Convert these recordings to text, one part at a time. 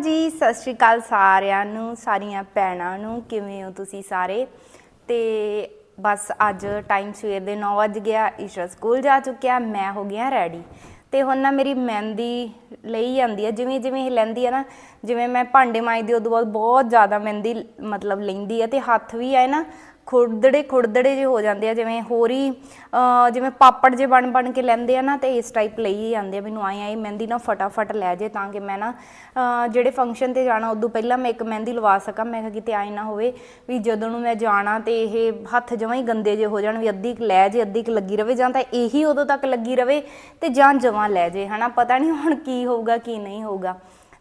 ਜੀ ਸਤਿ ਸ਼੍ਰੀ ਅਕਾਲ ਸਾਰਿਆਂ ਨੂੰ, ਸਾਰੀਆਂ ਭੈਣਾਂ ਨੂੰ, ਕਿਵੇਂ ਹੋ ਤੁਸੀਂ ਸਾਰੇ? ਤੇ ਬਸ ਅੱਜ ਟਾਈਮ ਸਵੇਰ ਦੇ 9 ਵਜ ਗਿਆ ਈਸ਼ਾ ਸਕੂਲ ਜਾ ਚੁੱਕਿਆ, ਮੈਂ ਹੋ ਗਿਆ ਰੈਡੀ ਤੇ ਹੁਣ ਨਾ ਮੇਰੀ ਮਹਿੰਦੀ ਲਈ ਜਾਂਦੀ ਹੈ, ਜਿਵੇਂ ਜਿਵੇਂ ਇਹ ਲੈਂਦੀ ਆ ਨਾ, ਜਿਵੇਂ ਮੈਂ ਭਾਂਡੇ ਮਾਂਜਦੀ ਉਦੋਂ ਬਾਅਦ ਬਹੁਤ ਜ਼ਿਆਦਾ ਮਹਿੰਦੀ ਮਤਲਬ ਲੈਂਦੀ ਹੈ ਤੇ ਹੱਥ ਵੀ ਆਏ ਨਾ ਖੁਰਦੜੇ ਖੁਰਦੜੇ ਜੇ ਹੋ ਜਾਂਦੇ ਆ, ਜਿਵੇਂ ਹੋਰ ਹੀ ਜਿਵੇਂ ਪਾਪੜ ਜੇ ਬਣ ਬਣ ਕੇ ਲੈਂਦੇ ਆ ਨਾ, ਤੇ ਇਸ ਟਾਈਪ ਲਈ ਜਾਂਦੇ ਆ, ਮੈਨੂੰ ਆਏ ਆਏ ਮਹਿੰਦੀ ਨਾ ਫਟਾਫਟ ਲੈ ਜੇ ਤਾਂ ਕਿ ਮੈਂ ਨਾ ਜਿਹੜੇ ਫੰਕਸ਼ਨ ਤੇ ਜਾਣਾ, ਉਦੋਂ ਪਹਿਲਾਂ ਮੈਂ ਇੱਕ ਮਹਿੰਦੀ ਲਵਾ ਸਕਾਂ, ਮੈਂ ਕਿਹਾ ਕਿਤੇ ਆਏ ਨਾ ਹੋਵੇ ਵੀ ਜਦੋਂ ਨੂੰ ਮੈਂ ਜਾਣਾ ਤੇ ਇਹ ਹੱਥ ਜਮਾਂ ਹੀ ਗੰਦੇ ਜੇ ਹੋ ਜਾਣ ਵੀ ਅੱਧੀ ਕੁ ਲੈ ਜੇ, ਅੱਧੀ ਕੁ ਲੱਗੀ ਰਵੇ ਜਾਂ ਤਾਂ ਇਹੀ ਉਦੋਂ ਤੱਕ ਲੱਗੀ ਰਵੇ ਤੇ ਜਾਂ ਜਮਾਂ ਲੈ ਜੇ, ਹਨਾ? ਪਤਾ ਨਹੀਂ ਹੁਣ ਕੀ ਹੋਊਗਾ, ਕੀ ਨਹੀਂ ਹੋਊਗਾ।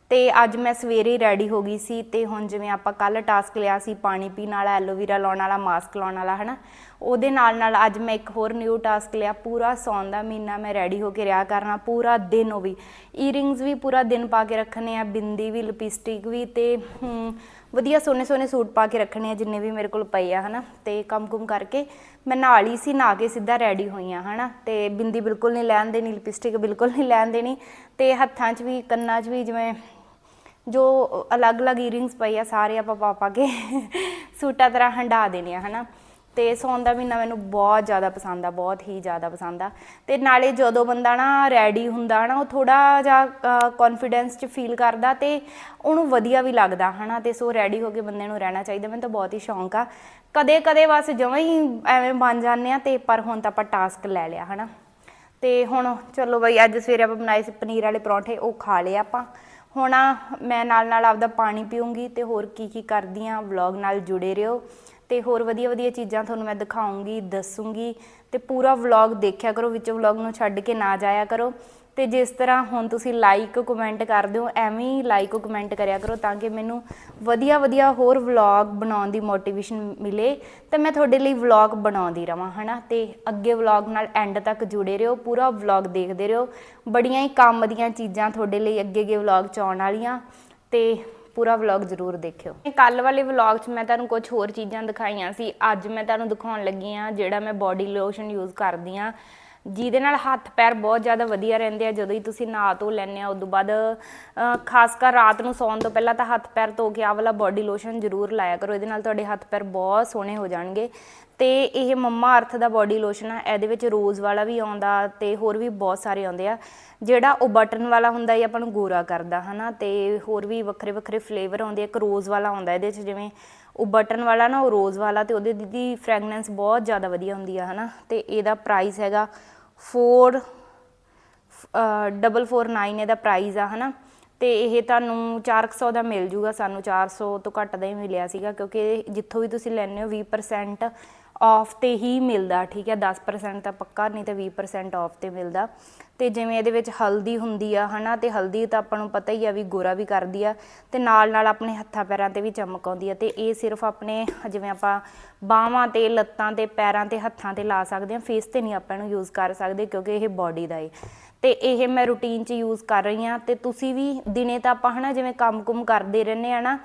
ਤੇ ਅੱਜ ਮੈਂ ਸਵੇਰੇ ਰੈਡੀ ਹੋ ਗਈ ਸੀ ਤੇ ਹੁਣ ਜਿਵੇਂ ਆਪਾਂ ਕੱਲ ਟਾਸਕ ਲਿਆ ਸੀ ਪਾਣੀ ਪੀਣ ਵਾਲਾ ਐਲੋਵੀਰਾ ਲਾਉਣ ਵਾਲਾ ਮਾਸਕ ਲਾਉਣ ਵਾਲਾ, ਹਨਾ? ਉਹਦੇ ਨਾਲ ਨਾਲ ਅੱਜ ਮੈਂ ਇੱਕ ਹੋਰ ਨਿਊ ਟਾਸਕ ਲਿਆ, ਪੂਰਾ ਸੌਣ ਦਾ ਮਹੀਨਾ ਮੈਂ ਰੈਡੀ ਹੋ ਕੇ ਰਿਹਾ ਕਰਨਾ, ਪੂਰਾ ਦਿਨ ਉਹ ਵੀ। ਈਅਰਿੰਗਸ ਵੀ ਪੂਰਾ ਦਿਨ ਪਾ ਕੇ ਰੱਖਣੇ ਆ, ਬਿੰਦੀ ਵੀ ਲਿਪਸਟਿਕ ਵੀ ਤੇ ਵਧੀਆ ਸੋਹਣੇ ਸੋਹਣੇ ਸੂਟ ਪਾ ਕੇ ਰੱਖਣੇ ਆ ਜਿੰਨੇ ਵੀ ਮੇਰੇ ਕੋਲ ਪਏ ਆ, ਹਨਾ? ਤੇ ਕੰਮ ਕੁਮ ਕਰਕੇ ਮੈਂ ਨਾਲ ਹੀ ਸੀ ਨਾ ਕੇ ਸਿੱਧਾ ਰੈਡੀ ਹੋਈ ਆ, ਹਨਾ? ਤੇ ਬਿੰਦੀ ਬਿਲਕੁਲ ਨਹੀਂ ਲੈਣ ਦੇਣੀ ਲਿਪਸਟਿਕ ਬਿਲਕੁਲ ਨਹੀਂ ਲੈਣ ਦੇਣੀ ਤੇ ਹੱਥਾਂ 'ਚ ਵੀ, ਕੰਨਾਂ 'ਚ ਵੀ ਜਿਵੇਂ ਜੋ ਅਲੱਗ-ਅਲੱਗ ਈਅਰਿੰਗਸ ਪਈ ਆ, ਸਾਰੇ ਆਪਾਂ ਪਾ ਪਾ ਕੇ ਸੂਟਾਂ ਤਰ੍ਹਾਂ ਹੰਡਾ ਦੇਣੇ ਆ, ਹਨਾ? ਤੇ ਸੌਣ ਦਾ ਮਹੀਨਾ ਮੈਨੂੰ ਬਹੁਤ ਜ਼ਿਆਦਾ ਪਸੰਦ ਆ, ਬਹੁਤ ਹੀ ਜ਼ਿਆਦਾ ਪਸੰਦ ਆ। ਤੇ ਨਾਲੇ ਜਦੋਂ ਬੰਦਾ ਨਾ ਰੈਡੀ ਹੁੰਦਾ ਨਾ ਉਹ ਥੋੜਾ ਜਿਹਾ ਕੌਨਫੀਡੈਂਸ ਚ ਫੀਲ ਕਰਦਾ ਤੇ ਉਹਨੂੰ ਵਧੀਆ ਵੀ ਲੱਗਦਾ, ਹਨਾ? ਤੇ ਸੋ ਰੈਡੀ ਹੋ ਕੇ ਬੰਦੇ ਨੂੰ ਰਹਿਣਾ ਚਾਹੀਦਾ, ਮੈਨੂੰ ਤਾਂ ਬਹੁਤ ਹੀ ਸ਼ੌਂਕ ਆ। ਕਦੇ ਕਦੇ ਬਸ ਜਮਾਂ ਹੀ ਐਵੇਂ ਬਣ ਜਾਂਦੇ ਆ ਤੇ ਪਰ ਹੁਣ ਤਾਂ ਆਪਾਂ ਟਾਸਕ ਲੈ ਲਿਆ, ਹਨਾ? ਤੇ ਹੁਣ ਚਲੋ ਬਈ, ਅੱਜ ਸਵੇਰੇ ਆਪਾਂ ਬਣਾਏ ਸੀ ਪਨੀਰ ਵਾਲੇ ਪਰੌਂਠੇ, ਉਹ ਖਾ ਲਏ ਆਪਾਂ। ਹੁਣ ਆ ਮੈਂ ਨਾਲ ਨਾਲ ਆਪਦਾ ਪਾਣੀ ਪੀਉਂਗੀ ਤੇ ਹੋਰ ਕੀ ਕੀ ਕਰਦੀ ਆ, ਵਲੌਗ ਨਾਲ ਜੁੜੇ ਰਹੋ। ਤੇ ਹੋਰ ਵਧੀਆ ਵਧੀਆ ਚੀਜ਼ਾਂ ਤੁਹਾਨੂੰ ਮੈਂ ਦਿਖਾਉਂਗੀ ਦੱਸੂਗੀ। ਤੇ ਪੂਰਾ ਵਲੌਗ ਦੇਖਿਆ ਕਰੋ, ਵਿੱਚ ਵਲੌਗ ਨੂੰ ਛੱਡ ਕੇ ਨਾ ਜਾਇਆ ਕਰੋ। ਤੇ ਜਿਸ ਤਰ੍ਹਾਂ ਹੁਣ ਤੁਸੀਂ ਲਾਈਕ ਕਮੈਂਟ ਕਰਦੇ ਹੋ, ਐਵੇਂ ਹੀ ਲਾਈਕ ਕਮੈਂਟ ਕਰਿਆ ਕਰੋ ਤਾਂ ਕਿ ਮੈਨੂੰ ਵਧੀਆ ਵਧੀਆ ਹੋਰ ਵਲੌਗ ਬਣਾਉਣ ਦੀ ਮੋਟੀਵੇਸ਼ਨ ਮਿਲੇ ਤੇ ਮੈਂ ਤੁਹਾਡੇ ਲਈ ਵਲੌਗ ਬਣਾਉਂਦੀ ਰਵਾਂ, ਹਨਾ? ਤੇ ਅੱਗੇ ਵਲੌਗ ਨਾਲ ਐਂਡ ਤੱਕ ਜੁੜੇ ਰਹੋ, ਪੂਰਾ ਵਲੌਗ ਦੇਖਦੇ ਰਹੋ। ਬੜੀਆਂ ਹੀ ਕੰਮ ਦੀਆਂ ਚੀਜ਼ਾਂ ਤੁਹਾਡੇ ਲਈ ਅੱਗੇ ਅੱਗੇ ਵਲੌਗ ਚ ਆਉਣ ਵਾਲੀਆਂ ਤੇ ਪੂਰਾ ਵਲੌਗ ਜ਼ਰੂਰ ਦੇਖਿਓ। ਕੱਲ ਵਾਲੇ ਵਲੌਗ 'ਚ ਮੈਂ ਤੁਹਾਨੂੰ ਕੁਝ ਹੋਰ ਚੀਜ਼ਾਂ ਦਿਖਾਈਆਂ ਸੀ। ਅੱਜ ਮੈਂ ਤੁਹਾਨੂੰ ਦਿਖਾਉਣ ਲੱਗੀ ਆ ਜਿਹੜਾ ਮੈਂ ਬਾਡੀ ਲੋਸ਼ਨ ਯੂਜ਼ ਕਰਦੀ ਆ ਜਿਹਦੇ ਨਾਲ ਹੱਥ ਪੈਰ ਬਹੁਤ ਜ਼ਿਆਦਾ ਵਧੀਆ ਰਹਿੰਦੇ ਆ, ਜਦੋਂ ਹੀ ਤੁਸੀਂ ਨਹਾ ਧੋ ਲੈਂਦੇ ਆ, ਉਦੋਂ ਬਾਅਦ ਖਾਸ ਕਰ ਰਾਤ ਨੂੰ ਸੌਣ ਤੋਂ ਪਹਿਲਾਂ ਤਾਂ ਹੱਥ ਪੈਰ ਧੋ ਕੇ ਆਹ ਵਾਲਾ ਬਾਡੀ ਲੋਸ਼ਨ ਜ਼ਰੂਰ ਲਾਇਆ ਕਰੋ, ਇਹਦੇ ਨਾਲ ਤੁਹਾਡੇ ਹੱਥ ਪੈਰ ਬਹੁਤ ਸੋਹਣੇ ਹੋ ਜਾਣਗੇ। ਤੇ ਇਹ ਮੰਮਾ ਅਰਥ ਦਾ ਬਾਡੀ ਲੋਸ਼ਨ ਆ, ਇਹਦੇ ਵਿੱਚ ਰੋਜ਼ ਵਾਲਾ ਵੀ ਆਉਂਦਾ ਤੇ ਹੋਰ ਵੀ ਬਹੁਤ ਸਾਰੇ ਆਉਂਦੇ ਆ। ਜਿਹੜਾ ਉਹ ਬਟਨ ਵਾਲਾ ਹੁੰਦਾ ਇਹ ਆਪਾਂ ਨੂੰ ਗੋਰਾ ਕਰਦਾ, ਹਨਾ? ਤੇ ਹੋਰ ਵੀ ਵੱਖਰੇ ਵੱਖਰੇ ਫਲੇਵਰ ਆਉਂਦੇ ਆ, ਇੱਕ ਰੋਜ਼ ਵਾਲਾ ਆਉਂਦਾ ਇਹਦੇ 'ਚ, ਜਿਵੇਂ ਉਹ ਬਟਨ ਵਾਲਾ ਨਾ, ਉਹ ਰੋਜ਼ ਵਾਲਾ ਤੇ ਉਹਦੇ ਦੀ ਫ੍ਰੈਗਨੈਂਸ ਬਹੁਤ ਜ਼ਿਆਦਾ ਵਧੀਆ ਹੁੰਦੀ ਆ, ਹਨਾ? ਤੇ ਇਹਦਾ ਪ੍ਰਾਈਸ ਹੈਗਾ 4 ਡਬਲ ਫੋਰ ਨਾਈਨ ਇਹਦਾ ਪ੍ਰਾਈਸ ਆ, ਹਨਾ? ਤੇ ਇਹ ਤੁਹਾਨੂੰ 400 ਦਾ ਮਿਲ ਜੂਗਾ ਸਾਨੂੰ 400 ਤੋਂ ਘੱਟ ਦਾ ਹੀ ਮਿਲਿਆ ਸੀਗਾ, ਕਿਉਂਕਿ ਜਿੱਥੋਂ ਵੀ ਤੁਸੀਂ ਲੈਣੇ ਹੋ 20% ਆਫ ਤੇ ਹੀ ਮਿਲਦਾ, ਠੀਕ ਹੈ? 10% ਤਾਂ ਪੱਕਾ, ਨਹੀਂ ਤੇ 20% ਆਫ ਤੇ ਮਿਲਦਾ। ਤੇ ਜਿਵੇਂ ਇਹਦੇ ਵਿੱਚ ਹਲਦੀ ਹੁੰਦੀ ਆ, ਹਨਾ? ਤੇ ਹਲਦੀ ਤਾਂ ਆਪਾਂ ਨੂੰ ਪਤਾ ਹੀ ਆ ਵੀ ਗੋਰਾ ਵੀ ਕਰਦੀ ਆ, ਤੇ ਨਾਲ ਨਾਲ ਆਪਣੇ ਹੱਥਾਂ ਪੈਰਾਂ ਤੇ ਵੀ ਚਮਕ ਆਉਂਦੀ ਆ, ਤੇ ਇਹ ਸਿਰਫ ਆਪਣੇ, ਜਿਵੇਂ ਆਪਾਂ ਬਾਹਾਂ ਤੇ, ਲੱਤਾਂ ਤੇ, ਪੈਰਾਂ ਤੇ, ਹੱਥਾਂ ਤੇ ਲਾ ਸਕਦੇ ਆ ਫੇਸ ਤੇ ਨਹੀਂ ਆਪਾਂ ਇਹਨੂੰ ਯੂਜ਼ ਕਰ ਸਕਦੇ, ਕਿਉਂਕਿ ਇਹ ਬਾਡੀ ਦਾ ਏ। ਤੇ ਇਹ ਮੈਂ ਰੂਟੀਨ 'ਚ ਯੂਜ਼ ਕਰ ਰਹੀ ਆ, ਤੇ ਤੁਸੀਂ ਵੀ ਦਿਨੇ ਤਾਂ ਆਪਾਂ, ਹਨਾ? ਜਿਵੇਂ ਕੰਮ-ਕੁਮ ਕਰਦੇ ਰਹਿੰਦੇ ਆ ਨਾ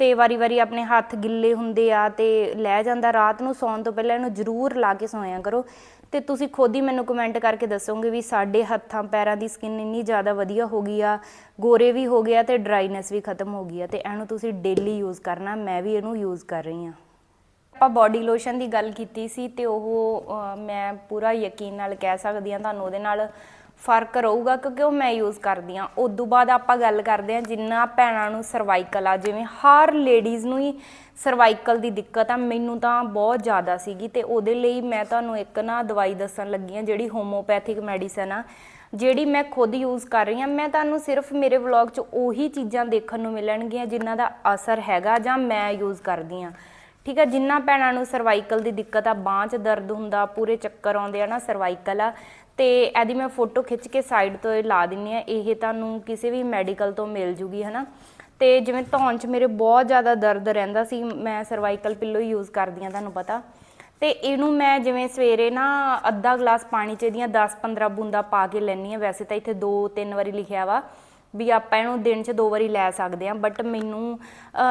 ਤੇ ਵਾਰੀ-ਵਾਰੀ ਆਪਣੇ ਹੱਥ ਗਿੱਲੇ ਹੁੰਦੇ ਆ ਤੇ ਲੈ ਜਾਂਦਾ ਰਾਤ ਨੂੰ, ਸੌਣ ਤੋਂ ਪਹਿਲਾਂ ਇਹਨੂੰ ਜ਼ਰੂਰ ਲਾ ਕੇ ਸੌਂਇਆ ਕਰੋ। ਤੇ ਤੁਸੀਂ ਖੁਦ ਹੀ ਮੈਨੂੰ ਕਮੈਂਟ ਕਰਕੇ ਦੱਸੋਗੇ ਵੀ ਸਾਡੇ ਹੱਥਾਂ, ਪੈਰਾਂ ਦੀ ਸਕਿਨ ਇੰਨੀ ਜ਼ਿਆਦਾ ਵਧੀਆ ਹੋ ਗਈ ਆ, ਗੋਰੇ ਵੀ ਹੋ ਗਿਆ ਤੇ ਡਰਾਈਨੈਸ ਵੀ ਖਤਮ ਹੋ ਗਈ ਆ ਤੇ ਇਹਨੂੰ ਤੁਸੀਂ ਡੇਲੀ ਯੂਜ਼ ਕਰਨਾ, ਮੈਂ ਵੀ ਇਹਨੂੰ ਯੂਜ਼ ਕਰ ਰਹੀ ਆ ਆਪਾਂ ਬਾਡੀ ਲੋਸ਼ਨ ਦੀ ਗੱਲ ਕੀਤੀ ਸੀ ਤੇ ਉਹ ਮੈਂ ਪੂਰਾ ਯਕੀਨ ਨਾਲ ਕਹਿ ਸਕਦੀ ਹਾਂ, ਤੁਹਾਨੂੰ ਉਹਦੇ ਨਾਲ ਫ਼ਰਕ ਰਹੂਗਾ ਕਿਉਂਕਿ ਉਹ ਮੈਂ ਯੂਜ਼ ਕਰਦੀ ਹਾਂ। ਉਦੋਂ ਬਾਅਦ ਆਪਾਂ ਗੱਲ ਕਰਦੇ ਹਾਂ ਜਿੰਨਾ ਭੈਣਾਂ ਨੂੰ ਸਰਵਾਈਕਲ ਆ, ਜਿਵੇਂ ਹਰ ਲੇਡੀਜ਼ ਨੂੰ ਹੀ ਸਰਵਾਈਕਲ ਦੀ ਦਿੱਕਤ ਆ, ਮੈਨੂੰ ਤਾਂ ਬਹੁਤ ਜ਼ਿਆਦਾ ਸੀਗੀ ਤੇ ਉਹਦੇ ਲਈ ਮੈਂ ਤੁਹਾਨੂੰ ਇੱਕ ਨਾ ਦਵਾਈ ਦੱਸਣ ਲੱਗੀ ਹਾਂ, ਜਿਹੜੀ ਹੋਮੋਪੈਥਿਕ ਮੈਡੀਸਨ ਆ, ਜਿਹੜੀ ਮੈਂ ਖੁਦ ਯੂਜ਼ ਕਰ ਰਹੀ ਹਾਂ। ਮੈਂ ਤੁਹਾਨੂੰ ਸਿਰਫ ਮੇਰੇ ਵਲੌਗ 'ਚ ਉਹੀ ਚੀਜ਼ਾਂ ਦੇਖਣ ਨੂੰ ਮਿਲਣਗੀਆਂ ਜਿਨ੍ਹਾਂ ਦਾ ਅਸਰ ਹੈਗਾ ਜਾਂ ਮੈਂ ਯੂਜ਼ ਕਰਦੀ ਹਾਂ। ਠੀਕ ਆ, ਜਿੰਨਾ ਭੈਣਾਂ ਨੂੰ ਸਰਵਾਈਕਲ ਦੀ ਦਿੱਕਤ ਆ, ਬਾਂਹ 'ਚ ਦਰਦ ਹੁੰਦਾ, ਪੂਰੇ ਚੱਕਰ ਆਉਂਦੇ ਆ ਨਾ ਸਰਵਾਈਕਲ ਆ ਤੇ ਇਹਦੀ ਮੈਂ ਫੋਟੋ ਖਿੱਚ ਕੇ ਸਾਈਡ ਤੋਂ ਇਹ ਲਾ ਦਿੰਨੀ ਆ। ਇਹ ਤੁਹਾਨੂੰ ਕਿਸੇ ਵੀ ਮੈਡੀਕਲ ਤੋਂ ਮਿਲ ਜੂਗੀ, ਹਨਾ? ਤੇ ਜਿਵੇਂ ਧੌਣ 'ਚ ਮੇਰੇ ਬਹੁਤ ਜ਼ਿਆਦਾ ਦਰਦ ਰਹਿੰਦਾ ਸੀ, ਮੈਂ ਸਰਵਾਈਕਲ ਪਿੱਲੋ ਹੀ ਯੂਜ਼ ਕਰਦੀ ਆ ਤੁਹਾਨੂੰ ਪਤਾ। ਤੇ ਇਹਨੂੰ ਮੈਂ ਜਿਵੇਂ ਸਵੇਰੇ ਨਾ ਅੱਧਾ ਗਲਾਸ ਪਾਣੀ 'ਚ ਇਹਦੀਆਂ 10-15 ਬੂੰਦਾ ਪਾ ਕੇ ਲੈਣੀ ਆ ਵੈਸੇ ਤਾਂ ਇੱਥੇ 2-3 ਵਾਰੀ ਲਿਖਿਆ ਵਾ। ਵੀ ਆਪਾਂ ਇਹਨੂੰ ਦਿਨ 'ਚ ਦੋ ਵਾਰੀ ਲੈ ਸਕਦੇ ਆ ਬਟ ਮੈਨੂੰ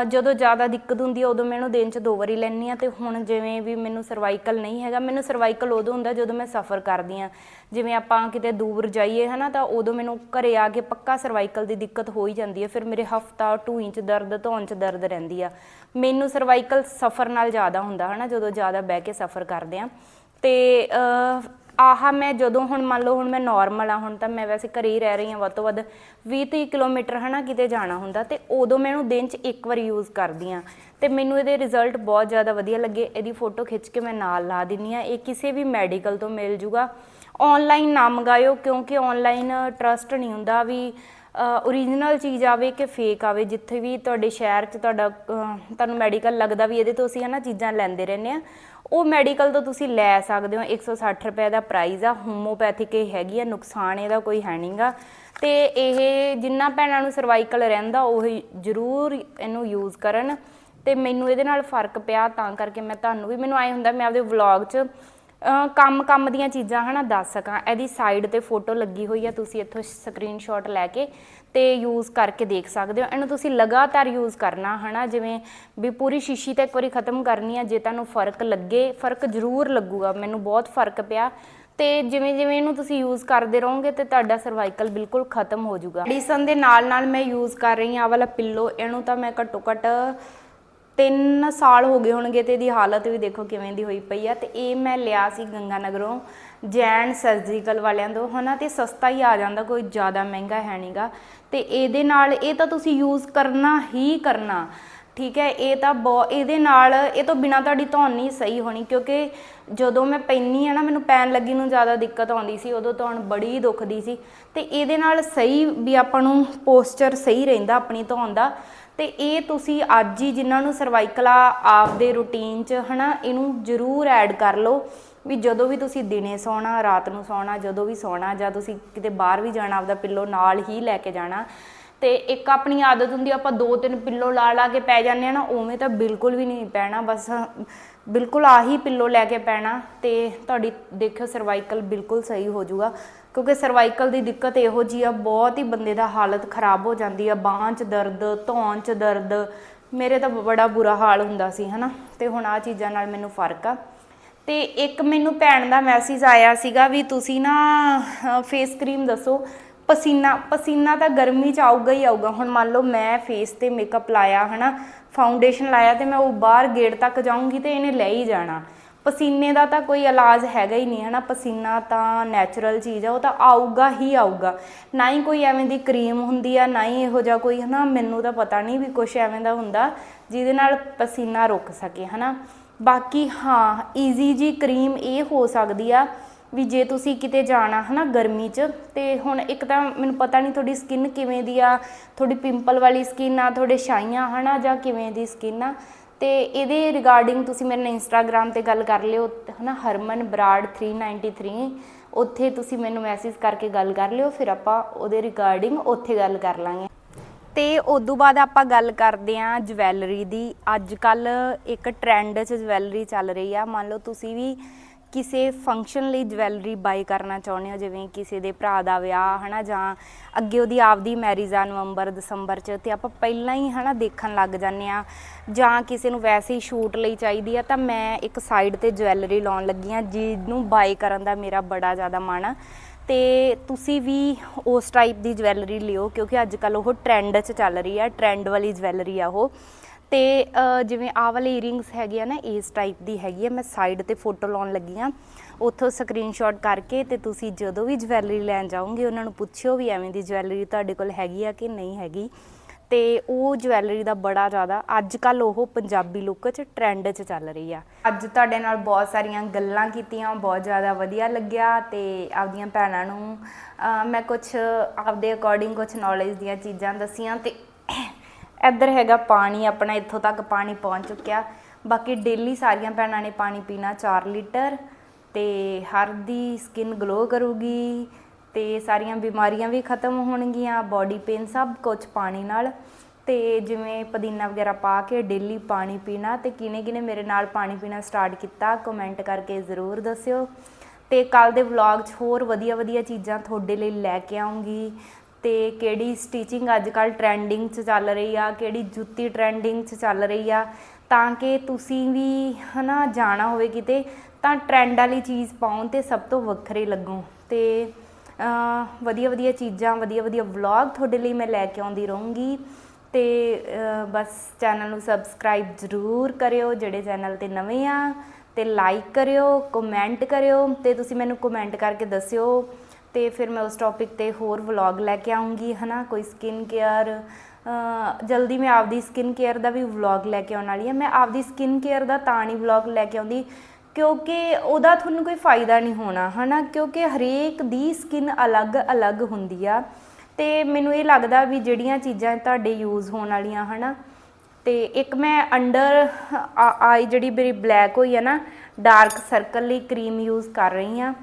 ਜਦੋਂ ਜ਼ਿਆਦਾ ਦਿੱਕਤ ਹੁੰਦੀ ਆ, ਉਦੋਂ ਮੈਂ ਇਹਨੂੰ ਦਿਨ 'ਚ ਦੋ ਵਾਰੀ ਲੈਂਦੀ ਆ ਤੇ ਹੁਣ ਜਿਵੇਂ ਵੀ ਮੈਨੂੰ ਸਰਵਾਈਕਲ ਨਹੀਂ ਹੈਗਾ, ਮੈਨੂੰ ਸਰਵਾਈਕਲ ਉਦੋਂ ਹੁੰਦਾ ਜਦੋਂ ਮੈਂ ਸਫ਼ਰ ਕਰਦੀ ਆ ਜਿਵੇਂ ਆਪਾਂ ਕਿਤੇ ਦੂਰ ਜਾਈਏ ਹਨਾ, ਤਾਂ ਉਦੋਂ ਮੈਨੂੰ ਘਰੇ ਆ ਕੇ ਪੱਕਾ ਸਰਵਾਈਕਲ ਦੀ ਦਿੱਕਤ ਹੋ ਹੀ ਜਾਂਦੀ ਹੈ ਫਿਰ ਮੇਰੇ ਹਫਤਾ ਢੂਈ ਇੰਚ ਦਰਦ, ਧੌਣ 'ਚ ਦਰਦ ਰਹਿੰਦੀ ਆ। ਮੈਨੂੰ ਸਰਵਾਈਕਲ ਸਫ਼ਰ ਨਾਲ ਜ਼ਿਆਦਾ ਹੁੰਦਾ ਹਨਾ, ਜਦੋਂ ਜ਼ਿਆਦਾ ਬਹਿ ਕੇ ਸਫ਼ਰ ਕਰਦੇ ਆ ਤੇ ਆਹ ਮੈਂ ਜਦੋਂ ਹੁਣ ਮੰਨ ਲਓ ਹੁਣ ਮੈਂ ਨਾਰਮਲ ਆ, ਹੁਣ ਤਾਂ ਮੈਂ ਵੈਸੇ ਘਰੇ ਹੀ ਰਹਿ ਰਹੀ ਹਾਂ ਵੱਧ ਤੋਂ ਵੱਧ 20 30 ਕਿਲੋਮੀਟਰ ਹਨਾ ਕਿਤੇ ਜਾਣਾ ਹੁੰਦਾ ਤੇ ਉਦੋਂ ਮੈਂ ਇਹਨੂੰ ਦਿਨ 'ਚ ਇੱਕ ਵਾਰ ਯੂਜ਼ ਕਰਦੀ ਆ ਤੇ ਮੈਨੂੰ ਇਹਦੇ ਰਿਜ਼ਲਟ ਬਹੁਤ ਜ਼ਿਆਦਾ ਵਧੀਆ ਲੱਗੇ, ਇਹਦੀ ਫੋਟੋ ਖਿੱਚ ਕੇ ਮੈਂ ਨਾਲ ਲਾ ਦਿੰਨੀ ਆ ਇਹ ਕਿਸੇ ਵੀ ਮੈਡੀਕਲ ਤੋਂ ਮਿਲ ਜੂਗਾ। ਆਨਲਾਈਨ ਨਾ ਮੰਗਾਇਓ ਕਿਉਂਕਿ ਆਨਲਾਈਨ ਟਰਸਟ ਨਹੀਂ ਹੁੰਦਾ ਵੀ ਓਰੀਜਨਲ ਚੀਜ਼ ਆਵੇ ਕਿ ਫੇਕ ਆਵੇ, ਜਿੱਥੇ ਵੀ ਤੁਹਾਡੇ ਸ਼ਹਿਰ 'ਚ ਤੁਹਾਡਾ ਤੁਹਾਨੂੰ ਮੈਡੀਕਲ ਲੱਗਦਾ ਵੀ ਇਹਦੇ ਤੋਂ ਅਸੀਂ ਹਨਾ ਚੀਜ਼ਾਂ ਲੈਂਦੇ ਰਹਿੰਦੇ ਆ ਉਹ ਮੈਡੀਕਲ ਤੋਂ ਤੁਸੀਂ ਲੈ ਸਕਦੇ ਹੋ 160 ਰੁਪਏ ਦਾ ਪ੍ਰਾਈਸ ਆ। ਹੋਮੋਪੈਥਿਕ ਇਹ ਹੈਗੀ ਆ, ਨੁਕਸਾਨ ਇਹਦਾ ਕੋਈ ਹੈ ਨਹੀਂਗਾ ਤੇ ਇਹ ਜਿੰਨਾ ਭੈਣਾਂ ਨੂੰ ਸਰਵਾਈਕਲ ਰਹਿੰਦਾ, ਉਹ ਜ਼ਰੂਰ ਇਹਨੂੰ ਯੂਜ਼ ਕਰਨ। ਤੇ ਮੈਨੂੰ ਇਹਦੇ ਨਾਲ ਫ਼ਰਕ ਪਿਆ, ਤਾਂ ਕਰਕੇ ਮੈਂ ਤੁਹਾਨੂੰ ਵੀ, ਮੈਨੂੰ ਆਏ ਹੁੰਦਾ, ਮੈਂ ਆਪਦੇ ਵਲੌਗ 'ਚ ਕੰਮ ਕੰਮ ਦੀਆਂ ਚੀਜ਼ਾਂ ਹਨਾ ਦੱਸ ਸਕਾਂ। ਇਹਦੀ ਸਾਈਡ ਤੇ ਫੋਟੋ ਲੱਗੀ ਹੋਈ ਆ, ਤੁਸੀਂ ਇੱਥੋਂ ਸਕਰੀਨਸ਼ਾਟ ਲੈ ਕੇ ਤੇ ਯੂਜ਼ ਕਰਕੇ ਦੇਖ ਸਕਦੇ ਹੋ। ਇਹਨੂੰ ਤੁਸੀਂ ਲਗਾਤਾਰ ਯੂਜ਼ ਕਰਨਾ ਹਨਾ, ਜਿਵੇਂ ਵੀ ਪੂਰੀ ਸ਼ੀਸ਼ੀ ਤੇ ਇੱਕ ਵਾਰੀ ਖਤਮ ਕਰਨੀ ਆ, ਜੇ ਤੁਹਾਨੂੰ ਫ਼ਰਕ ਲੱਗੇ, ਫ਼ਰਕ ਜ਼ਰੂਰ ਲੱਗੂਗਾ, ਮੈਨੂੰ ਬਹੁਤ ਫ਼ਰਕ ਪਿਆ। ਤੇ ਜਿਵੇਂ ਜਿਵੇਂ ਇਹਨੂੰ ਤੁਸੀਂ ਯੂਜ਼ ਕਰਦੇ ਰਹੋਗੇ ਤੇ ਤੁਹਾਡਾ ਸਰਵਾਈਕਲ ਬਿਲਕੁਲ ਖਤਮ ਹੋ ਜਾਊਗਾ। ਮੈਡੀਸਨ ਦੇ ਨਾਲ ਨਾਲ ਮੈਂ ਯੂਜ਼ ਕਰ ਰਹੀ ਹਾਂ, ਆਹ ਵਾਲਾ ਪਿੱਲੋ ਇਹਨੂੰ ਤਾਂ ਮੈਂ ਘੱਟੋ ਘੱਟ 3 ਸਾਲ ਹੋ ਗਏ ਹੋਣਗੇ ਤੇ ਇਹਦੀ ਹਾਲਤ ਵੀ ਦੇਖੋ ਕਿਵੇਂ ਦੀ ਹੋਈ ਪਈ ਆ। ਤੇ ਇਹ ਮੈਂ ਲਿਆ ਸੀ ਗੰਗਾ ਨਗਰੋਂ ਜੈਨ ਸਰਜੀਕਲ ਵਾਲਿਆਂ ਤੋਂ। ਹਨਾ, ਤੇ ਸਸਤਾ ਹੀ ਆ ਜਾਂਦਾ, ਕੋਈ ਜ਼ਿਆਦਾ ਮਹਿੰਗਾ ਹੈ ਨਹੀਂਗਾ। ਤੇ ਇਹਦੇ ਨਾਲ ਇਹ ਤਾਂ ਤੁਸੀਂ ਯੂਜ਼ ਕਰਨਾ ਹੀ ਕਰਨਾ, ਠੀਕ ਹੈ? ਇਹ ਤਾਂ ਬਹੁਤ ਇਹਦੇ ਨਾਲ ਇਹ ਤੋਂ ਬਿਨਾ ਤੁਹਾਡੀ ਧੌਣ ਨਹੀਂ ਸਹੀ ਹੋਣੀ, ਕਿਉਂਕਿ ਜਦੋਂ ਮੈਂ ਪੈਣੀ ਆ ਨਾ, ਮੈਨੂੰ ਪੈਣ ਲੱਗੀ ਨੂੰ ਜ਼ਿਆਦਾ ਦਿੱਕਤ ਆਉਂਦੀ ਸੀ, ਉਦੋਂ ਧੌਣ ਬੜੀ ਦੁਖਦੀ ਸੀ। ਤੇ ਇਹਦੇ ਨਾਲ ਸਹੀ ਵੀ ਆਪਾਂ ਨੂੰ ਪੋਸਚਰ ਸਹੀ ਰਹਿੰਦਾ ਆਪਣੀ ਧੌਣ ਦਾ। ਤੇ ਇਹ ਤੁਸੀਂ ਅੱਜ ਹੀ ਜਿਨ੍ਹਾਂ ਨੂੰ ਸਰਵਾਈਕਲ ਆ, ਆਪਦੇ ਰੁਟੀਨ 'ਚ, ਹਨਾ, ਇਹਨੂੰ ਜ਼ਰੂਰ ਐਡ ਕਰ ਲਓ ਵੀ ਜਦੋਂ ਵੀ ਤੁਸੀਂ ਦਿਨੇ ਸੌਣਾ, ਰਾਤ ਨੂੰ ਸੌਣਾ, ਜਦੋਂ ਵੀ ਸੌਣਾ, ਜਾਂ ਤੁਸੀਂ ਕਿਤੇ ਬਾਹਰ ਵੀ ਜਾਣਾ, ਆਪਦਾ ਪਿੱਲੋ ਨਾਲ ਹੀ ਲੈ ਕੇ ਜਾਣਾ, ਤੇ ਇੱਕ ਆਪਣੀ ਆਦਤ ਹੁੰਦੀ ਆਪਾਂ ਦੋ ਤਿੰਨ ਪਿੱਲੋ ਲਾ ਲਾ ਕੇ ਪੈ ਜਾਂਦੇ ਆ ਨਾ, ਉਵੇਂ ਤਾਂ ਬਿਲਕੁਲ ਵੀ ਨਹੀਂ ਪੈਣਾ, ਬਸ ਬਿਲਕੁਲ ਆਹੀ ਪਿੱਲੋ ਲੈ ਕੇ ਪੈਣਾ, ਤੇ ਤੁਹਾਡੀ ਦੇਖਿਓ ਸਰਵਾਈਕਲ ਬਿਲਕੁਲ ਸਹੀ ਹੋ ਜਾਊਗਾ। ਕਿਉਂਕਿ ਸਰਵਾਈਕਲ ਦੀ ਦਿੱਕਤ ਇਹੋ ਜੀ ਆ, ਬਹੁਤ ਹੀ ਬੰਦੇ ਦਾ ਹਾਲਤ ਖਰਾਬ ਹੋ ਜਾਂਦੀ ਆ, ਬਾਹਾਂ 'ਚ ਦਰਦ, ਧੌਣ 'ਚ ਦਰਦ, ਮੇਰੇ ਤਾਂ ਬੜਾ ਬੁਰਾ ਹਾਲ ਹੁੰਦਾ ਸੀ, ਹਨਾ? ਤੇ ਹੁਣ ਆ ਚੀਜ਼ਾਂ ਨਾਲ ਮੈਨੂੰ ਫ਼ਰਕ ਆ। ਤੇ ਇੱਕ ਮੈਨੂੰ ਭੈਣ ਦਾ ਮੈਸੇਜ ਆਇਆ ਸੀਗਾ ਵੀ ਤੁਸੀਂ ਨਾ ਫੇਸ ਕਰੀਮ ਦੱਸੋ। ਪਸੀਨਾ ਪਸੀਨਾ ਤਾਂ ਗਰਮੀ ਚ ਆਊਗਾ ਹੀ ਆਊਗਾ। ਹੁਣ ਮੰਨ ਲਓ ਮੈਂ ਫੇਸ ਤੇ ਮੇਕਅਪ ਲਾਇਆ, ਹਨਾ? ਫਾਊਂਡੇਸ਼ਨ ਲਾਇਆ ਤੇ ਮੈਂ ਉਹ ਬਾਹਰ ਗੇਟ ਤੱਕ ਜਾਊਂਗੀ ਤੇ ਇਹਨੇ ਲੈ ਹੀ ਜਾਣਾ। ਪਸੀਨੇ ਦਾ ਤਾਂ ਕੋਈ ਇਲਾਜ ਹੈਗਾ ਹੀ ਨਹੀਂ, ਹਨਾ? ਪਸੀਨਾ ਤਾਂ ਨੈਚੁਰਲ ਚੀਜ਼ ਆ, ਉਹ ਤਾਂ ਆਊਗਾ ਹੀ ਆਊਗਾ। ਨਾ ਹੀ ਕੋਈ ਐਵੇਂ ਦੀ ਕਰੀਮ ਹੁੰਦੀ ਆ, ਨਾ ਹੀ ਇਹੋ ਜਿਹਾ ਕੋਈ, ਹਨਾ? ਮੈਨੂੰ ਤਾਂ ਪਤਾ ਨਹੀਂ ਵੀ ਕੁਝ ਐਵੇਂ ਦਾ ਹੁੰਦਾ ਜਿਹਦੇ ਨਾਲ ਪਸੀਨਾ ਰੁਕ ਸਕੇ, ਹਨਾ? ਬਾਕੀ ਹਾਂ ਈਜ਼ੀ ਜੀ ਕਰੀਮ ਇਹ ਹੋ ਸਕਦੀ ਆ ਵੀ ਜੇ ਤੁਸੀਂ ਕਿਤੇ ਜਾਣਾ, ਹਨਾ, ਗਰਮੀ 'ਚ, ਤੇ ਹੁਣ ਇੱਕ ਤਾਂ ਮੈਨੂੰ ਪਤਾ ਨਹੀਂ ਤੁਹਾਡੀ ਸਕਿਨ ਕਿਵੇਂ ਦੀ ਆ, ਤੁਹਾਡੀ ਪਿੰਪਲ ਵਾਲੀ ਸਕਿਨ ਆ, ਤੁਹਾਡੇ ਛਾਈਆਂ, ਹਨਾ, ਜਾਂ ਕਿਵੇਂ ਦੀ ਸਕਿਨ ਆ ਤੇ ਇਹਦੇ ਰਿਗਾਰਡਿੰਗ ਤੁਸੀਂ ਮੇਰੇ ਨਾਲ ਇੰਸਟਾਗ੍ਰam ਤੇ ਗੱਲ ਕਰ ਲਿਓ, ਹਨਾ, ਹਰਮਨ ਬਰਾੜ 393 ਉੱਥੇ ਤੁਸੀਂ ਮੈਨੂੰ ਮੈਸੇਜ ਕਰਕੇ ਗੱਲ ਕਰ ਲਿਓ, ਫਿਰ ਆਪਾਂ ਉਹਦੇ ਰਿਗਾਰਡਿੰਗ ਉੱਥੇ ਗੱਲ ਕਰ ਲਾਂਗੇ। ਤੇ ਤੋਂ ਬਾਅਦ ਆਪਾਂ ਗੱਲ ਕਰਦੇ ਆਂ ਜਵੈਲਰੀ ਦੀ। ਅੱਜ ਕੱਲ ਇੱਕ ਟ੍ਰੈਂਡ 'ਚ ਜਵੈਲਰੀ ਚੱਲ ਰਹੀ ਆ। ਮੰਨ ਲਓ ਤੁਸੀਂ ਵੀ ਕਿਸੇ ਫੰਕਸ਼ਨ ਲਈ ਜਵੈਲਰੀ ਬਾਈ ਕਰਨਾ ਚਾਹੁੰਦੇ ਹੋ? ਜਿਵੇਂ ਕਿਸੇ ਦੇ ਭਰਾ ਦਾ ਵਿਆਹ, ਹਨਾ, ਜਾਂ ਅੱਗੇ ਉਹਦੀ ਆਪਦੀ ਮੈਰਿਜ ਆ ਨਵੰਬਰ, ਦਸੰਬਰ 'ਚ, ਤੇ ਆਪਾਂ ਪਹਿਲਾਂ ਹੀ, ਹਨਾ, ਦੇਖਣ ਲੱਗ ਜਾਂਦੇ ਆ ਜਾਂ ਕਿਸੇ ਨੂੰ ਵੈਸੇ ਹੀ ਸ਼ੂਟ ਲਈ ਚਾਹੀਦੀ ਆ, ਤਾਂ ਮੈਂ ਇੱਕ ਸਾਈਡ ਤੇ ਜਵੈਲਰੀ ਲਾਉਣ ਲੱਗੀ ਆ ਜਿਹਨੂੰ ਬਾਈ ਕਰਨ ਦਾ ਮੇਰਾ ਬੜਾ ਜ਼ਿਆਦਾ ਮਨ ਆ। ਤੇ ਤੁਸੀਂ ਵੀ ਉਸ ਟਾਈਪ ਦੀ ਜਵੈਲਰੀ ਲਿਓ, ਕਿਉਂਕਿ ਅੱਜ ਕੱਲ ਉਹ ਟ੍ਰੈਂਡ 'ਚ ਚੱਲ ਰਹੀ ਆ ਟ੍ਰੈਂਡ ਵਾਲੀ ਜਵੈਲਰੀ ਆ ਉਹ। ਤੇ ਜਿਵੇਂ ਆਹ ਵਾਲੇ ਈਅਰਿੰਗਸ ਹੈਗੇ ਆ ਨਾ, ਇਸ ਟਾਈਪ ਦੀ ਹੈਗੀ ਆ, ਮੈਂ ਸਾਈਡ ਤੇ ਫੋਟੋ ਲਾਉਣ ਲੱਗੀ ਆ। ਉੱਥੋਂ ਸਕਰੀਨਸ਼ਾਟ ਕਰਕੇ ਤੇ ਤੁਸੀਂ ਜਦੋਂ ਵੀ ਜਵੈਲਰੀ ਲੈਣ ਜਾਓਗੇ, ਉਹਨਾਂ ਨੂੰ ਪੁੱਛਿਓ ਵੀ ਐਵੇਂ ਦੀ ਜਵੈਲਰੀ ਤੁਹਾਡੇ ਕੋਲ ਹੈਗੀ ਆ ਕਿ ਨਹੀਂ ਹੈਗੀ। ਤੇ ਉਹ ਜਵੈਲਰੀ ਦਾ ਬੜਾ ਜ਼ਿਆਦਾ ਅੱਜ ਕੱਲ ਉਹ ਪੰਜਾਬੀ ਲੁੱਕ 'ਚ ਟ੍ਰੈਂਡ 'ਚ ਚੱਲ ਰਹੀ ਆ। ਅੱਜ ਤੁਹਾਡੇ ਨਾਲ ਬਹੁਤ ਸਾਰੀਆਂ ਗੱਲਾਂ ਕੀਤੀਆਂ, ਬਹੁਤ ਜ਼ਿਆਦਾ ਵਧੀਆ ਲੱਗਿਆ ਤੇ ਆਪਦੀਆਂ ਭੈਣਾਂ ਨੂੰ ਮੈਂ ਕੁਝ ਆਪਦੇ ਅਕੋਰਡਿੰਗ ਕੁਝ ਨੌਲੇਜ ਦੀਆਂ ਚੀਜ਼ਾਂ ਦੱਸੀਆਂ ਤੇ ਇੱਧਰ ਹੈਗਾ ਪਾਣੀ, ਆਪਣਾ ਇੱਥੋਂ ਤੱਕ ਪਾਣੀ ਪਹੁੰਚ ਚੁੱਕਿਆ। ਬਾਕੀ ਡੇਲੀ ਸਾਰੀਆਂ ਭੈਣਾਂ ਨੇ ਪਾਣੀ ਪੀਣਾ 4 ਲੀਟਰ ਤੇ ਹਰ ਦੀ ਸਕਿਨ ਗਲੋ ਕਰੂਗੀ ਤੇ ਸਾਰੀਆਂ ਬਿਮਾਰੀਆਂ ਵੀ ਖਤਮ ਹੋਣਗੀਆਂ ਬਾਡੀ ਪੇਨ ਸਭ ਕੁਝ ਪਾਣੀ ਨਾਲ। ਤੇ ਜਿਵੇਂ ਪੁਦੀਨਾ ਵਗੈਰਾ ਪਾ ਕੇ ਡੇਲੀ ਪਾਣੀ ਪੀਣਾ ਤੇ ਕਿਨੇ ਕਿਨੇ ਮੇਰੇ ਨਾਲ ਪਾਣੀ ਪੀਣਾ ਸਟਾਰਟ ਕੀਤਾ ਕਮੈਂਟ ਕਰਕੇ ਜ਼ਰੂਰ ਦੱਸਿਓ। ਤੇ ਕੱਲ ਦੇ ਵਲੌਗ 'ਚ ਹੋਰ ਵਧੀਆ ਵਧੀਆ ਚੀਜ਼ਾਂ ਤੁਹਾਡੇ ਲਈ ਲੈ ਕੇ ਆਉਂਗੀ। ਤੇ ਕਿਹੜੀ ਸਟਿਚਿੰਗ ਅੱਜ ਕੱਲ ਟ੍ਰੈਂਡਿੰਗ 'ਚ ਚੱਲ ਰਹੀ ਆ, ਕਿਹੜੀ ਜੁੱਤੀ ਟ੍ਰੈਂਡਿੰਗ 'ਚ ਚੱਲ ਰਹੀ ਆ, ਤਾਂ ਕਿ ਤੁਸੀਂ ਵੀ ਹਨਾ ਜਾਣਾ ਹੋਵੇ ਕਿਤੇ, ਤਾਂ ਟ੍ਰੈਂਡ ਵਾਲੀ ਚੀਜ਼ ਪਾਉਣ ਤੇ ਸਭ ਤੋਂ ਵੱਖਰੇ ਲੱਗੋ। ਤੇ ਵਧੀਆ ਵਧੀਆ ਚੀਜ਼ਾਂ ਵਧੀਆ ਵਧੀਆ ਵਲੌਗ ਤੁਹਾਡੇ ਲਈ ਮੈਂ ਲੈ ਕੇ ਆਉਂਦੀ ਰਹੂੰਗੀ। ਤੇ ਬਸ ਚੈਨਲ ਨੂੰ ਸਬਸਕ੍ਰਾਈਬ ਜ਼ਰੂਰ ਕਰਿਓ, ਜਿਹੜੇ ਚੈਨਲ ਤੇ ਨਵੇਂ ਆ, ਤੇ ਲਾਈਕ ਕਰਿਓ ਕਮੈਂਟ ਕਰਿਓ, ਤੇ ਤੁਸੀਂ ਮੈਨੂੰ ਕਮੈਂਟ ਕਰਕੇ ਦੱਸਿਓ ਤੇ ਫਿਰ ਮੈਂ ਉਸ ਟੌਪਿਕ ਤੇ ਹੋਰ ਵਲੌਗ ਲੈ ਕੇ ਆਉਂਗੀ, ਹਨਾ? ਕੋਈ ਸਕਿਨ ਕੇਅਰ ਜਲਦੀ ਮੈਂ ਆਪਦੀ ਸਕਿਨ ਕੇਅਰ ਦਾ ਵੀ ਵਲੌਗ ਲੈ ਕੇ ਆਉਣ ਵਾਲੀ ਹਾਂ। ਮੈਂ ਆਪਦੀ ਸਕਿਨ ਕੇਅਰ ਦਾ ਤਾਂ ਨਹੀਂ ਵਲੌਗ ਲੈ ਕੇ ਆਉਂਦੀ, ਕਿਉਂਕਿ ਉਹਦਾ ਤੁਹਾਨੂੰ ਕੋਈ ਫਾਇਦਾ ਨਹੀਂ ਹੋਣਾ, ਹਨਾ? ਕਿਉਂਕਿ ਹਰੇਕ ਦੀ ਸਕਿਨ ਅਲੱਗ-ਅਲੱਗ ਹੁੰਦੀ ਆ। ਤੇ ਮੈਨੂੰ ਇਹ ਲੱਗਦਾ ਵੀ ਜਿਹੜੀਆਂ ਚੀਜ਼ਾਂ ਤੁਹਾਡੇ ਯੂਜ਼ ਹੋਣ ਵਾਲੀਆਂ, ਹਨਾ? ਤੇ ਇੱਕ ਮੈਂ ਅੰਡਰ ਆਈ ਜਿਹੜੀ ਮੇਰੀ ਬਲੈਕ ਹੋਈ ਹੈ ਨਾ ਡਾਰਕ ਸਰਕਲ ਲਈ ਕਰੀਮ ਯੂਜ਼ ਕਰ ਰਹੀ ਆ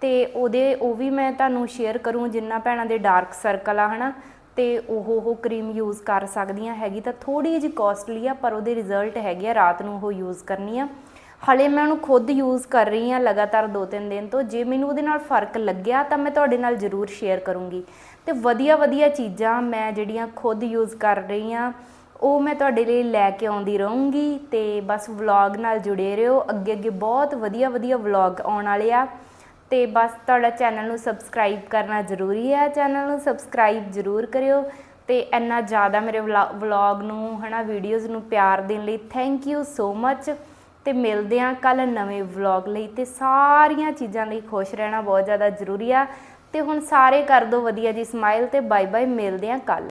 ਤੇ ਉਹਦੇ, ਉਹ ਵੀ ਮੈਂ ਤੁਹਾਨੂੰ ਸ਼ੇਅਰ ਕਰੂੰ, ਜਿੰਨਾ ਭੈਣਾਂ ਦੇ ਡਾਰਕ ਸਰਕਲ ਆ, ਹਨਾ? ਤੇ ਉਹ ਉਹ ਕਰੀਮ ਯੂਜ਼ ਕਰ ਸਕਦੀਆਂ ਹੈਗੀ, ਤਾਂ ਥੋੜੀ ਜਿਹੀ ਕਾਸਟਲੀ ਆ, ਪਰ ਉਹਦੇ ਰਿਜ਼ਲਟ ਹੈਗੇ ਆ, ਰਾਤ ਨੂੰ ਉਹ ਯੂਜ਼ ਕਰਨੀ ਆ। ਹਲੇ ਮੈਂ ਉਹਨੂੰ ਖੁਦ ਯੂਜ਼ ਕਰ ਰਹੀ ਆ, ਲਗਾਤਾਰ 2-3 ਦਿਨ ਤੋਂ। ਜੇ ਮੈਨੂੰ ਉਹਦੇ ਨਾਲ ਫ਼ਰਕ ਲੱਗਿਆ, ਤਾਂ ਮੈਂ ਤੁਹਾਡੇ ਨਾਲ ਜ਼ਰੂਰ ਸ਼ੇਅਰ ਕਰੂੰਗੀ। ਤੇ ਵਧੀਆ ਵਧੀਆ ਚੀਜ਼ਾਂ ਮੈਂ ਜਿਹੜੀਆਂ ਖੁਦ ਯੂਜ਼ ਕਰ ਰਹੀ ਆ, ਉਹ ਮੈਂ ਤੁਹਾਡੇ ਲਈ ਲੈ ਕੇ ਆਉਂਦੀ ਰਹੂੰਗੀ। ਤੇ ਬਸ ਵਲੌਗ ਨਾਲ ਜੁੜੇ ਰਹੋ। ਅੱਗੇ ਅੱਗੇ ਬਹੁਤ ਵਧੀਆ ਵਧੀਆ ਵਲੌਗ ਆਉਣ ਵਾਲੇ ਆ। ਤੇ ਬਸ ਤੁਹਾਡਾ ਚੈਨਲ ਨੂੰ ਸਬਸਕ੍ਰਾਈਬ ਕਰਨਾ ਜ਼ਰੂਰੀ ਹੈ। ਚੈਨਲ ਨੂੰ ਸਬਸਕ੍ਰਾਈਬ ਜ਼ਰੂਰ ਕਰਿਓ ਤੇ ਇੰਨਾ ਜ਼ਿਆਦਾ ਮੇਰੇ ਵਲੌਗ ਨੂੰ, ਹਨਾ, ਵੀਡੀਓਜ਼ ਨੂੰ ਪਿਆਰ ਦੇਣ ਲਈ ਥੈਂਕ ਯੂ ਸੋ ਮੱਚ ਤੇ ਮਿਲਦੇ ਹਾਂ ਕੱਲ ਨਵੇਂ ਵਲੌਗ ਲਈ ਤੇ ਸਾਰੀਆਂ ਚੀਜ਼ਾਂ ਲਈ ਖੁਸ਼ ਰਹਿਣਾ ਬਹੁਤ ਜ਼ਿਆਦਾ ਜ਼ਰੂਰੀ ਆ। ਤੇ ਹੁਣ ਸਾਰੇ ਕਰ ਦਿਓ ਵਧੀਆ ਜੀ ਸਮਾਈਲ ਤੇ ਬਾਏ ਬਾਏ ਮਿਲਦੇ ਹਾਂ ਕੱਲ